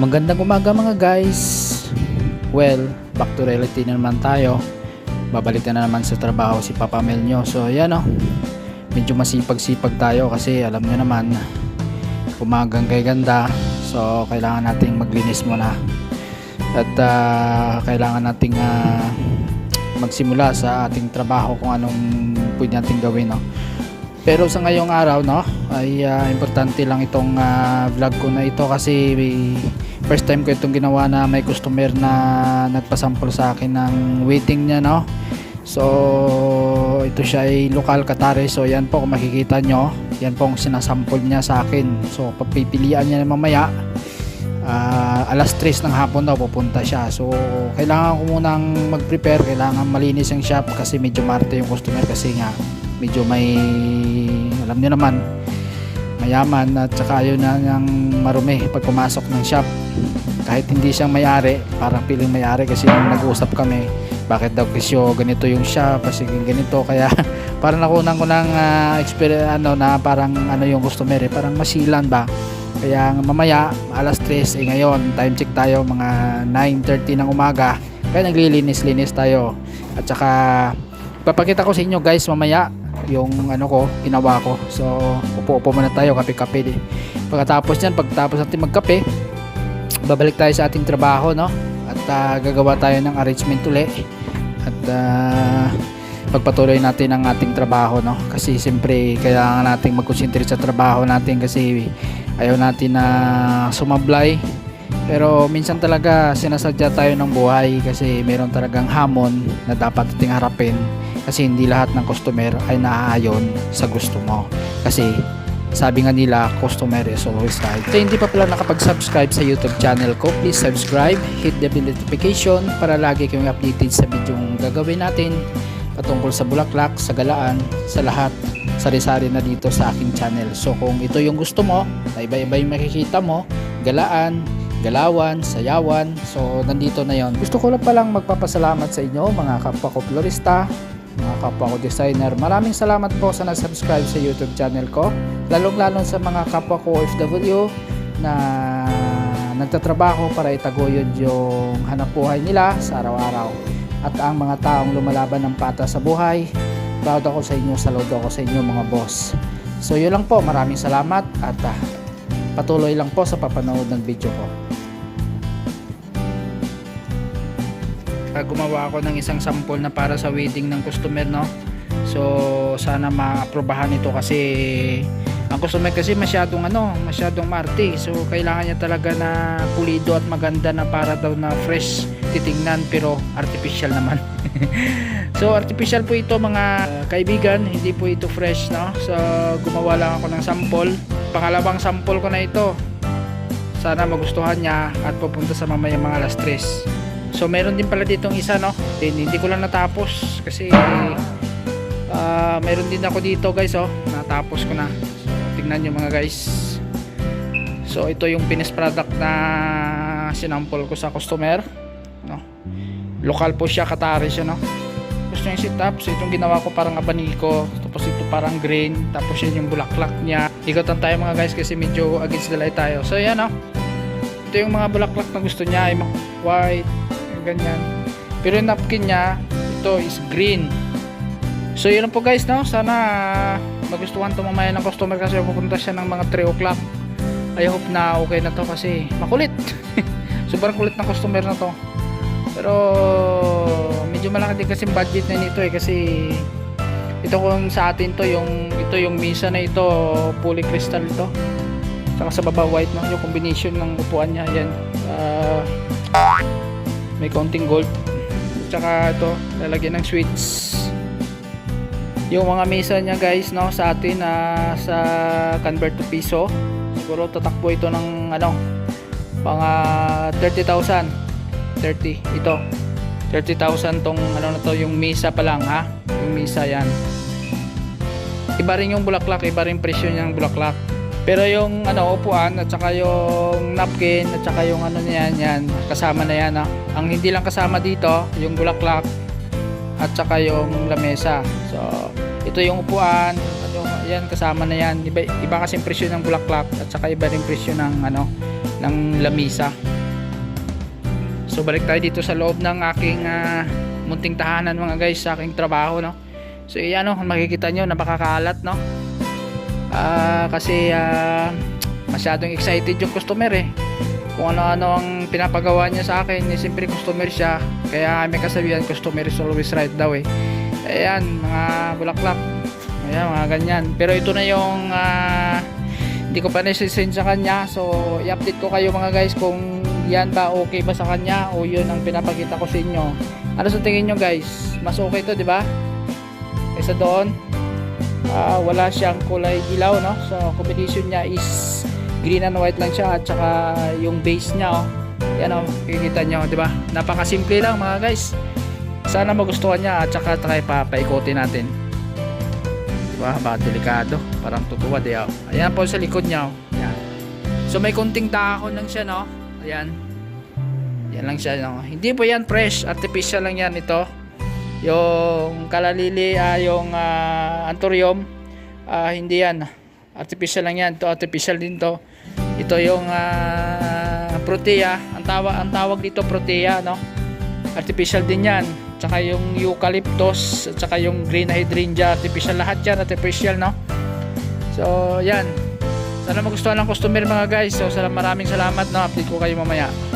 Magandang umaga mga guys. Well, back to reality na naman tayo. Babalik na naman sa trabaho si Papa Mel nyo. So yan o. Medyo masipag-sipag tayo kasi alam nyo naman umagang kay ganda. So kailangan nating maglinis muna. At ah, kailangan nating ah, magsimula sa ating trabaho kung anong pwede nating gawin. No? Pero sa ngayong araw no, ay ah, importante lang itong ah, vlog ko na ito kasi first time ko itong ginawa na may customer na nagpasample sa akin ng waiting niya no. So ito siya ay lokal Katare. So yan po kung makikita nyo, yan po ang sinasample niya sa akin. So papipilian niya mamaya ah, alas 3 ng hapon daw pupunta siya. So kailangan ko munang mag-prepare, kailangan malinis ang shop kasi medyo marte yung customer kasi nga medyo may alam niyo naman mayaman at saka ayaw na niyang marumi pag pumasok ng shop. Kahit hindi siyang may-ari parang piling may-ari kasi nung nag-usap kami bakit daw kisyo ganito yung shop kasi ganito kaya parang nakunan ko ng ah, experience ano na parang ano yung customer eh, parang masilan ba? Kaya mamaya alas 3 eh ngayon time check tayo mga 9.30 ng umaga. Kaya naglilinis-linis tayo. At saka papakita ko sa inyo guys mamaya yung ano ko ginawa ko. So upo-upo muna tayo kape-kape di. pagkatapos yan pagkatapos natin magkape babalik tayo sa ating trabaho no? At ah, gagawa tayo ng arrangement uli. At ah, pagpatuloy natin ang ating trabaho no? Kasi siyempre kailangan nating mag-concentrate sa trabaho natin kasi ayaw natin na sumablay. Pero minsan talaga sinasadya tayo ng buhay kasi meron talagang hamon na dapat ating harapin kasi hindi lahat ng customer ay naaayon sa gusto mo. Kasi sabi nga nila customer is always right so hindi pa pala nakapag-subscribe sa youtube channel ko please subscribe hit the bell notification para lagi kayong updated sa video gagawin natin patungkol sa bulaklak, sa galaan, sa lahat sari-sari na dito sa aking channel. So kung ito yung gusto mo na iba-iba yung makikita mo galaan, galawan, sayawan. So nandito na yon. Gusto ko lang palang magpapasalamat sa inyo mga kapwa ko florista mga kapwa ko designer. Maraming salamat po sa nag-subscribe sa YouTube channel ko. Lalong-lalo sa mga kapwa ko OFW na nagtatrabaho para itaguyod yung hanap buhay nila sa araw-araw. At ang mga taong lumalaban ng pata sa buhay, proud ako sa inyo, saludo ako sa inyo mga boss. So yun lang po, maraming salamat at ah, patuloy lang po sa papanood ng video ko. Uh, gumawa ako ng isang sample na para sa wedding ng customer no? So sana ma-aprobahan ito kasi ang customer kasi masyadong ano masyadong marty so kailangan niya talaga na pulido at maganda na para daw na fresh titingnan pero artificial naman. So artificial po ito mga kaibigan. Hindi po ito fresh no? So gumawa lang ako ng sample. Pangalawang sample ko na ito. Sana magustuhan niya at pupunta sa mamaya mga alas 3 So meron din pala ditong isa no. Then, hindi ko lang natapos kasi uh, meron din ako dito guys oh. Natapos ko na. So, tingnan nyo mga guys. So ito yung finished product na sinample ko sa customer no. Lokal po siya, Katari siya no. Gusto niya setup. So itong ginawa ko parang abaniko. Tapos ito parang green. Tapos yun yung bulaklak niya. Ikotan tayo mga guys kasi medyo against the light tayo. So yan no. Ito yung mga bulaklak na gusto niya. Ay white, ganyan. Pero yung napkin niya ito is green. So yun lang po guys no? Sana magustuhan to mamaya ng customer kasi pupunta siya ng mga 3 o'clock. I hope na okay na to kasi makulit. Sobrang kulit ng customer na to. Pero medyo malaki din kasi budget na nito eh kasi ito kung sa atin to yung ito yung misa na ito fully crystal ito saka sa baba white no yung combination ng upuan niya yan uh, may konting gold. Tsaka ito lalagyan ng switch yung mga mesa niya guys no sa atin na uh, sa convert to piso siguro tatakbo ito ng ano mga 30,000 30 ito. 30,000 tong ano na to yung mesa pa lang ha? Yung mesa yan. Iba rin yung bulaklak iba rin presyo ng bulaklak pero yung ano upuan at saka yung napkin at saka yung ano niyan yan kasama na yan ha. Ang hindi lang kasama dito yung bulaklak at saka yung lamesa. So ito yung upuan, yung, yan kasama na yan iba, iba kasi presyo ng bulaklak at saka iba rin presyo ng ano ng lamisa so balik tayo dito sa loob ng aking ah, munting tahanan mga guys sa aking trabaho no so yan no makikita nyo napakakalat no Ah, kasi ah, masyadong excited yung customer eh. Kung ano-ano ang pinapagawa niya sa akin eh, siyempre customer siya. Kaya may kasabihan customer is always right daw eh. Ayan mga bulaklak. Ayan mga ganyan. Pero ito na yung ah, hindi ko pa nasisend sa kanya. So i-update ko kayo mga guys kung yan ba okay ba sa kanya o yun ang pinapakita ko sa inyo. Ano sa tingin nyo guys? Mas okay to di ba? Kaysa doon Ah, wala siyang kulay ilaw no? So combination niya is green and white lang siya at saka yung base niya oh. Yan oh kikita nyo di ba? Napakasimple lang mga guys. Sana magustuhan niya at saka try pa paikutin natin. Di ba? Ba delikado. Parang tutuwa di oh. Ayan po sa likod niya oh. Yan so may kunting dahon lang siya no? Ayan. Yan lang siya no? Hindi po yan fresh. Artificial lang yan ito yung kalalili ah, yung ah, anthurium ah, hindi yan. Artificial lang yan. To artificial din to. Ito yung ah, protea. Ang tawag ang tawag dito protea no? Artificial din yan. Tsaka yung eucalyptus at saka yung green hydrangea. Artificial lahat yan artificial no? So yan. Sana magustuhan ng customer mga guys. So maraming salamat no? Update ko kayo mamaya